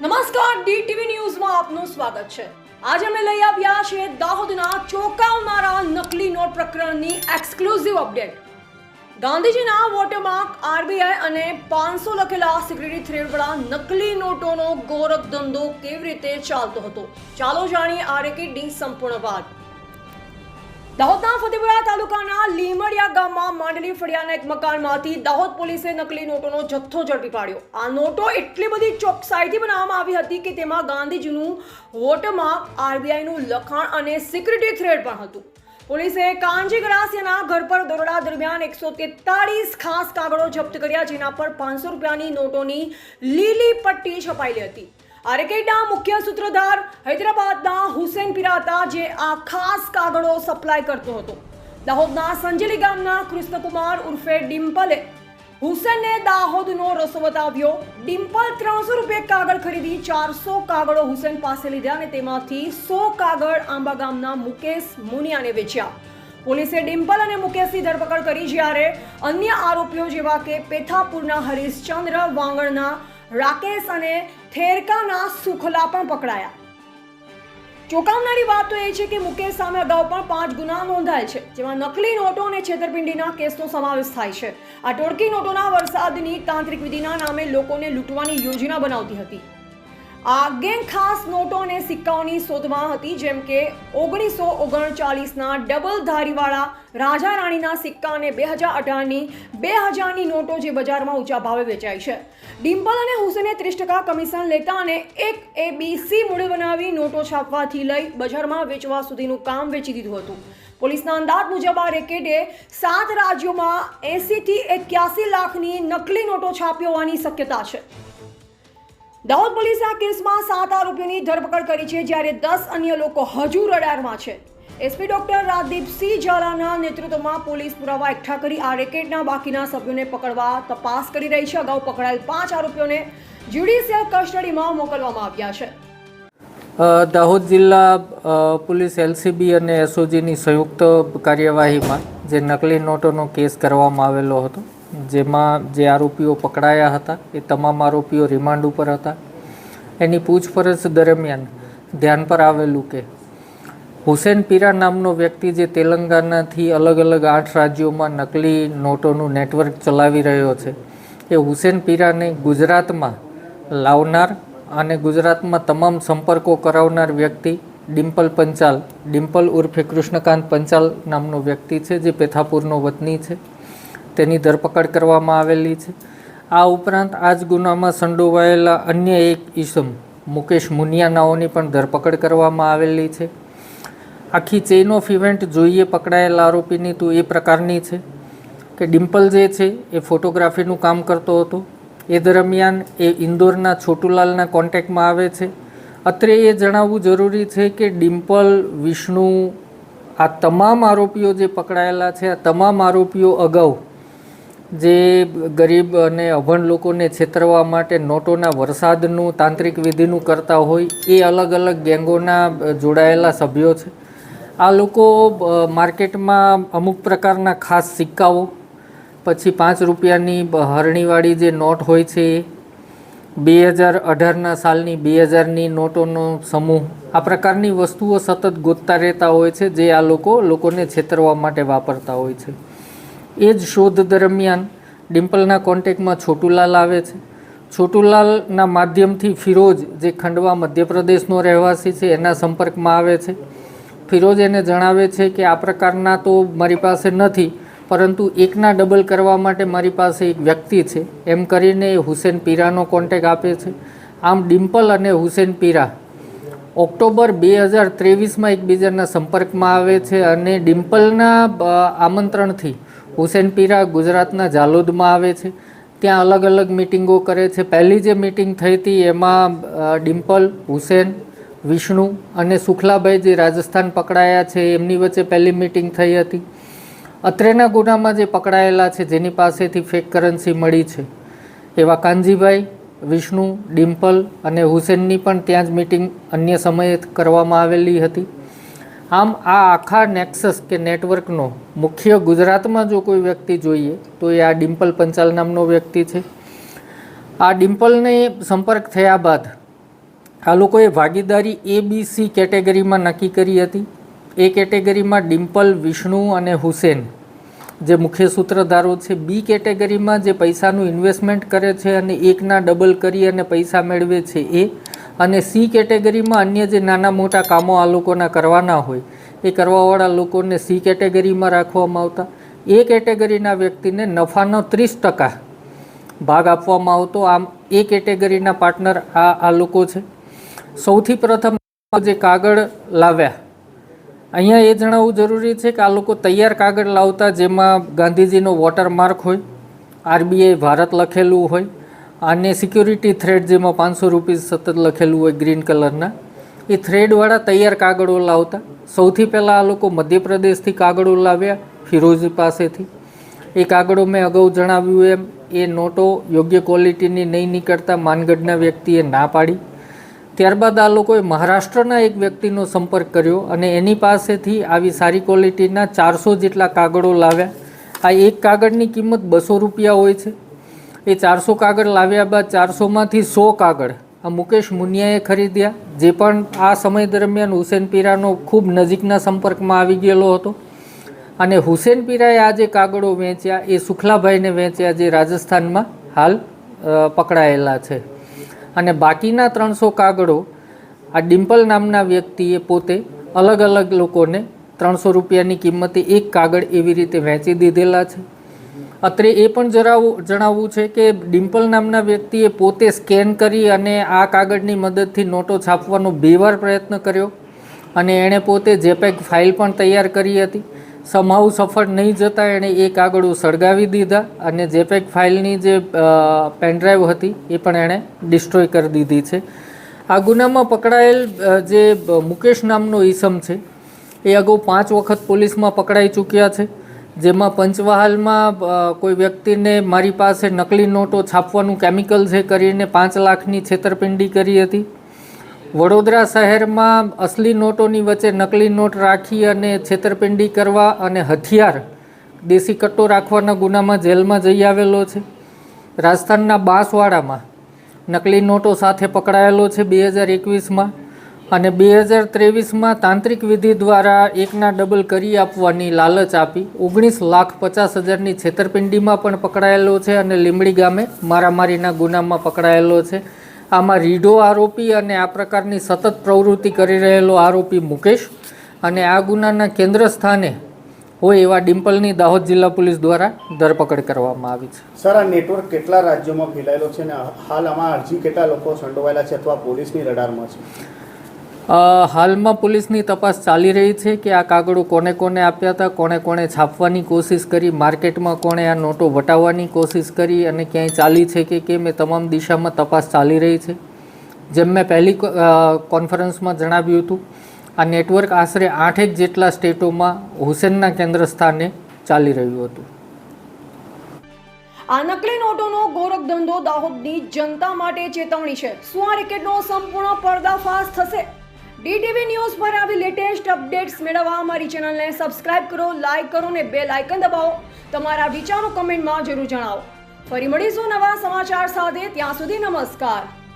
નમસ્કાર D TV ન્યૂઝમાં આપનું સ્વાગત છે. આજે અમે લઈ આવ્યા છે દાહોદના ચોંકાવનારા નકલી નોટ પ્રકરણની એક્સક્લુઝિવ અપડેટ ગાંધીજીના વોટરમાર્ક આરબીઆઈ અને પાંચસો લખેલા સિક્યુરિટી થ્રેડવાળા નકલી નોટોનો ગોરખ ધંધો કેવી રીતે ચાલતો હતો? ચાલો જાણીએ આ રેકેટની સંપૂર્ણ વાત. દાહોદના ફતેપુરા તાલુકાના લીમડિયા ગામમાં માંડલી ફળિયાના એક મકાનમાંથી દાહોદ પોલીસે નકલી નોટોનો જથ્થો ઝડપી પાડ્યો. આ નોટો એટલી બધી ચોકસાઈથી બનાવવામાં આવી હતી કે તેમાં ગાંધીજીનું વોટમાર્ક આરબીઆઈનું લખાણ અને સિક્યુરિટી થ્રેડ પણ હતું. પોલીસે કાંજી ગરાસિયાના ઘર પર દરોડા દરમિયાન એકસો તેતાળીસ ખાસ કાગળો જપ્ત કર્યા, જેના પર પાંચસો રૂપિયાની નોટોની લીલી પટ્ટી છપાયેલી હતી. આ મુખ્ય સૂત્રધાર હૈદરાબાદના હુસેન પીરા હતા જે આ ખાસ કાગળો સપ્લાય કરતો હતો. દાહોદના સંજેલી ગામના કૃષ્ણકુમાર ઉર્ફે ડિમ્પલે હુસેનને દાહોદનો રસો બતાવ્યો. ડિમ્પલ ત્રણસો રૂપિયા કાગળ ખરીદી, ચારસો કાગળો હુસેન પાસે લીધા અને તેમાંથી સો કાગળ આંબા ગામના મુકેશ મુનિયાને વેચ્યા. પોલીસે ડિમ્પલ અને મુકેશની ધરપકડ કરી જ્યારે અન્ય આરોપીઓ જેવા કે પેથાપુરના હરીશચંદ્ર વાંગણના રાકેશ અને થેરકાના સુખલા પણ પકડાયા. ચોંકાવનારી વાત તો એ છે કે મુકેશ સામે અગાઉ પણ પાંચ ગુના નોંધાય છે, જેમાં નકલી નોટો અને છેતરપિંડીના કેસનો સમાવેશ થાય છે. આ ટોળકી નોટોના વરસાદની તાંત્રિક વિધિના નામે લોકોને લૂંટવાની યોજના બનાવતી હતી. આ ખાસ નોટો અને સિક્કાઓની શોધમાં હતી, જેમ કે ઓગણીસો ઓગણચાલીસના ડબલ ધારીવાળા રાજા રાણીના સિક્કા અને બે હજાર અઢારની બે હજારની નોટો જે બજારમાં ઊંચા ભાવે વેચાય છે. ડિમ્પલ અને હુસેને ત્રીસ ટકા કમિશન લેતા અને એક એ બીસી મૂડી બનાવી નોટો છાપવાથી લઈ બજારમાં વેચવા સુધીનું કામ વેચી દીધું હતું. પોલીસના અંદાજ મુજબ આ રેકેટે સાત રાજ્યોમાં એંસીથી એક્યાસી લાખની નકલી નોટો છાપી હોવાની શક્યતા છે. દાહોદ પોલીસે આ કેસમાં સાત આરોપીઓની ધરપકડ કરી છે, જ્યારે દસ અન્ય લોકો હજુ રડારમાં છે. એસપી ડોક્ટર રાજદીપસિંહ ઝાલાના નેતૃત્વમાં પોલીસ પુરાવા એકઠા કરી આ રેકેટના બાકીના સભ્યોને પકડવા તપાસ કરી રહી છે. અગાઉ પકડાયેલ પાંચ આરોપીઓને જ્યુડિશિયલ કસ્ટડીમાં મોકલવામાં આવ્યા છે. દાહોદ જિલ્લા પોલીસ એલસીબી અને એસઓજીની સંયુક્ત કાર્યવાહીમાં જે નકલી નોટોનો કેસ કરવામાં આવેલો હતો જેમાં જે આરોપીઓ પકડાયા હતા, એ તમામ આરોપીઓ રિમાન્ડ ઉપર હતા. એની પૂછપરછ દરમિયાન ધ્યાન પર આવેલું કે હુસેન પીરા નામનો વ્યક્તિ જે તેલંગાનાથી અલગ અલગ આઠ રાજ્યોમાં નકલી નોટોનું નેટવર્ક ચલાવી રહ્યો છે, એ હુસેન પીરાને ગુજરાતમાં લાવનાર અને ગુજરાતમાં તમામ સંપર્કો કરાવનાર વ્યક્તિ ડિમ્પલ પંચાલ, ડિમ્પલ ઉર્ફે કૃષ્ણકાંત પંચાલ નામનો વ્યક્તિ છે, જે પેથાપુરનો વતની છે. તેની ધરપકડ કરવામાં આવેલી છે. આ ઉપરાંત આ જ ગુનામાં સંડોવાયેલા અન્ય એક ઈસમ, મુકેશ મુનિયાનાઓની પણ ધરપકડ કરવામાં આવેલી છે. આખી ચેઇન ઓફ ઇવેન્ટ જોઈએ પકડાયેલા આરોપીની તો એ પ્રકારની છે કે ડિમ્પલ જે છે એ ફોટોગ્રાફીનું કામ કરતો હતો. એ દરમિયાન એ ઇન્દોરના છોટુલાલના કોન્ટેક્ટમાં આવે છે. અત્રે એ જણાવવું જરૂરી છે કે ડિમ્પલ, વિષ્ણુ, આ તમામ આરોપીઓ જે પકડાયેલા છે, આ તમામ આરોપીઓ અગાઉ જે ગરીબ અને અભણ લોકોને છેતરવા માટે નોટોના વરસાદનું, તાંત્રિક વિધિનું કરતા હોય, એ અલગ અલગ ગેંગોના જોડાયેલા સભ્યો છે. આ લોકો માર્કેટમાં અમુક પ્રકારના ખાસ સિક્કાઓ, પછી પાંચ રૂપિયાની હરણીવાળી જે નોટ હોય છે એ બે હજાર અઢારના સાલની બે હજારની નોટોનો સમૂહ, આ પ્રકારની વસ્તુઓ સતત ગોતતા રહેતા હોય છે, જે આ લોકો લોકોને છેતરવા માટે વાપરતા હોય છે. એ જ શોધ દરમિયાન ડિમ્પલના કોન્ટેક્ટમાં છોટુલાલ આવે છે. છોટુલાલના માધ્યમથી ફિરોજ, જે ખંડવા મધ્યપ્રદેશનો રહેવાસી છે, એના સંપર્કમાં આવે છે. ફિરોજ એને જણાવે છે કે, આ પ્રકારના તો મારી પાસે નથી, પરંતુ એકના ડબલ કરવા માટે મારી પાસે એક વ્યક્તિ છે એમ કરીને એ હુસેન પીરાનો કોન્ટેક આપે છે. આમ ડિમ્પલ અને હુસેન પીરા ઓક્ટોબર બે હજાર ત્રેવીસમાં એકબીજાના સંપર્કમાં આવે છે અને ડિમ્પલના આમંત્રણથી હુસેન પીરા ગુજરાતના જાલોદમાં આવે છે. ત્યાં અલગ અલગ મિટિંગો કરે છે. પહેલી જે મિટિંગ થઈ હતી એમાં ડિમ્પલ, હુસેન, વિષ્ણુ અને સુખલાભાઈ જે રાજસ્થાન પકડાયા છે, એમની વચ્ચે પહેલી મિટિંગ થઈ હતી. અત્રેના ગુનામાં જે પકડાયેલા છે, જેની પાસેથી ફેક કરન્સી મળી છે. એવા કાનજીભાઈ, વિષ્ણુ, ડિમ્પલ અને હુસેનની પણ ત્યાં જ મિટિંગ અન્ય સમયે કરવામાં આવેલી હતી. આમ આ આખા નેક્સસ કે નેટવર્કનો, મુખ્ય ગુજરાતમાં જો કોઈ વ્યક્તિ જોઈએ, તો એ આ ડિમ્પલ પંચાલ નામનો વ્યક્તિ છે. આ ડિમ્પલને સંપર્ક થયા બાદ, આ લોકોએ ભાગીદારી એ બી સી કેટેગરીમાં નક્કી કરી હતી. એ કેટેગરીમાં ડિમ્પલ, વિષ્ણુ અને હુસેન, જે મુખ્ય સૂત્રધારો છે. બી કેટેગરીમાં જે પૈસાનું ઇન્વેસ્ટમેન્ટ કરે છે અને એકના ડબલ કરી અને પૈસા મેળવે છે એ અને સી કેટેગરીમાં અન્ય જે નાના મોટા કામો આ લોકોના કરવાના હોય, એ કરવાવાળા લોકોને સી કેટેગરીમાં રાખવામાં આવતા. એ કેટેગરીના વ્યક્તિને નફાનો ત્રીસ ટકા ભાગ આપવામાં આવતો. આમ એ કેટેગરીના પાર્ટનર આ આ લોકો છે. સૌથી પ્રથમ જે કાગળ લાવ્યા. અહીંયા એ જણાવવું જરૂરી છે કે આ લોકો તૈયાર કાગળ લાવતા, જેમાં ગાંધીજીનો વોટરમાર્ક હોય આરબીઆઈ ભારત લખેલું હોય અને સિક્યુરિટી થ્રેડ જેમાં પાંચસો રૂપિસ સતત લખેલું હોય ગ્રીન કલરના એ થ્રેડવાળા તૈયાર કાગળો લાવતા. સૌથી પહેલાં આ લોકો મધ્યપ્રદેશથી કાગળો લાવ્યા ફિરોઝી પાસેથી. એ કાગળો મેં અગાઉ જણાવ્યું એમ, એ નોટો યોગ્ય ક્વોલિટીની નહીં નીકળતા માનગઢના વ્યક્તિએ ના પાડી. ત્યારબાદ આ લોકોએ મહારાષ્ટ્રના એક વ્યક્તિનો સંપર્ક કર્યો અને એની પાસેથી આવી સારી ક્વોલિટીના ચારસો જેટલા કાગળો લાવ્યા. આ એક કાગળની કિંમત બસો રૂપિયા હોય છે. એ ચારસો કાગળ લાવ્યા બાદ ચારસોમાંથી સો કાગળ આ મુકેશ મુનિયાએ ખરીદ્યા, જે પણ આ સમય દરમિયાન હુસેન પીરાનો ખૂબ નજીકના સંપર્કમાં આવી ગયેલો હતો. અને હુસેન પીરાએ આ જે કાગળો વેચ્યા, એ સુખલાભાઈને વેચ્યા જે રાજસ્થાનમાં હાલ પકડાયેલા છે. અને બાકીના ત્રણસો કાગળો આ ડિમ્પલ નામના વ્યક્તિએ પોતે અલગ અલગ લોકોને ત્રણસો રૂપિયાની કિંમતે એક કાગળ એવી રીતે વેચી દીધેલા છે. અત્રે એ પણ જણાવવું જણાવવું છે કે ડિમ્પલ નામના વ્યક્તિએ પોતે સ્કેન કરી અને આ કાગળની મદદથી નોટો છાપવાનો બે વાર પ્રયત્ન કર્યો અને એણે પોતે જેપેક ફાઇલ પણ તૈયાર કરી હતી. સમાવ સફળ નહીં જતાં એણે એ કાગળો સળગાવી દીધા અને જેપેક ફાઇલની જે પેનડ્રાઈવ હતી એ પણ એણે ડિસ્ટ્રોય કરી દીધી છે. આ ગુનામાં પકડાયેલ જે મુકેશ નામનો ઈસમ છે એ અગાઉ પાંચ વખત પોલીસમાં પકડાઈ ચૂક્યા છે. જેમાં પંચવહાલમાં કોઈ વ્યક્તિને મારી પાસે નકલી નોટો છાપવાનું કેમિકલ છે કરીને પાંચ લાખની છેતરપિંડી કરી હતી. વડોદરા શહેરમાં અસલી નોટોની વચ્ચે નકલી નોટ રાખી અને છેતરપિંડી કરવા અને હથિયાર દેશી કટ્ટો રાખવાના ગુનામાં જેલમાં જઈ આવેલો છે. રાજસ્થાનના બાંસવાડામાં નકલી નોટો સાથે પકડાયેલો છે બે હજાર એકવીસમાં. અને બે હજાર ત્રેવીસમાં તાંત્રિક વિધિ દ્વારા એકના ડબલ કરી આપવાની લાલચ આપી. ઓગણીસ લાખ પચાસ હજારની છેતરપિંડીમાં પણ પકડાયેલો છે અને લીંબડી ગામે મારામારીના ગુનામાં પકડાયેલો છે. આમાં રીઢો આરોપી અને આ પ્રકારની સતત પ્રવૃત્તિ કરી રહેલો આરોપી મુકેશ અને આ ગુનાના કેન્દ્ર સ્થાને હોય એવા ડિમ્પલની દાહોદ જિલ્લા પોલીસ દ્વારા ધરપકડ કરવામાં આવી છે. સર, આ નેટવર્ક કેટલા રાજ્યોમાં ફેલાયેલો છે અને હાલ આમાં અરજી કેટલા લોકો સંડોવાયેલા છે અથવા પોલીસની રડારમાં છે? હાલમાં પોલીસની તપાસ ચાલી રહી છે કે આ કાગળો કોને કોને આપ્યા હતા કોણે કોણે છાપવાની કોશિશ કરી, માર્કેટમાં કોણે આ નોટો વટાવવાની કોશિશ કરી અને ક્યાંય ચાલી છે કે કેમ, એ તમામ દિશામાં તપાસ ચાલી રહી છે. જેમ મેં પહેલી કોન્ફરન્સમાં જણાવ્યું હતું, આ નેટવર્ક આશરે આઠેક જેટલા સ્ટેટોમાં હુસેનના કેન્દ્ર સ્થાને ચાલી રહ્યું હતું. આ નકલી નોટોનો ગોરખ ધંધો દાહોદની જનતા માટે ચેતવણી છે. શું આ રેકેટનો સંપૂર્ણ પર્દાફાશ થશે? ડીટીવી ન્યૂઝ પર આવી લેટેસ્ટ અપડેટ્સ મેળવવા અમારી ચેનલને સબસ્ક્રાઇબ કરો, લાઇક કરો અને બેલ આઇકન દબાવો. તમારા વિચારો કમેન્ટમાં જરૂર જણાવો. ફરી મળીશું નવા સમાચાર સાથે. ત્યાં સુધી નમસ્કાર.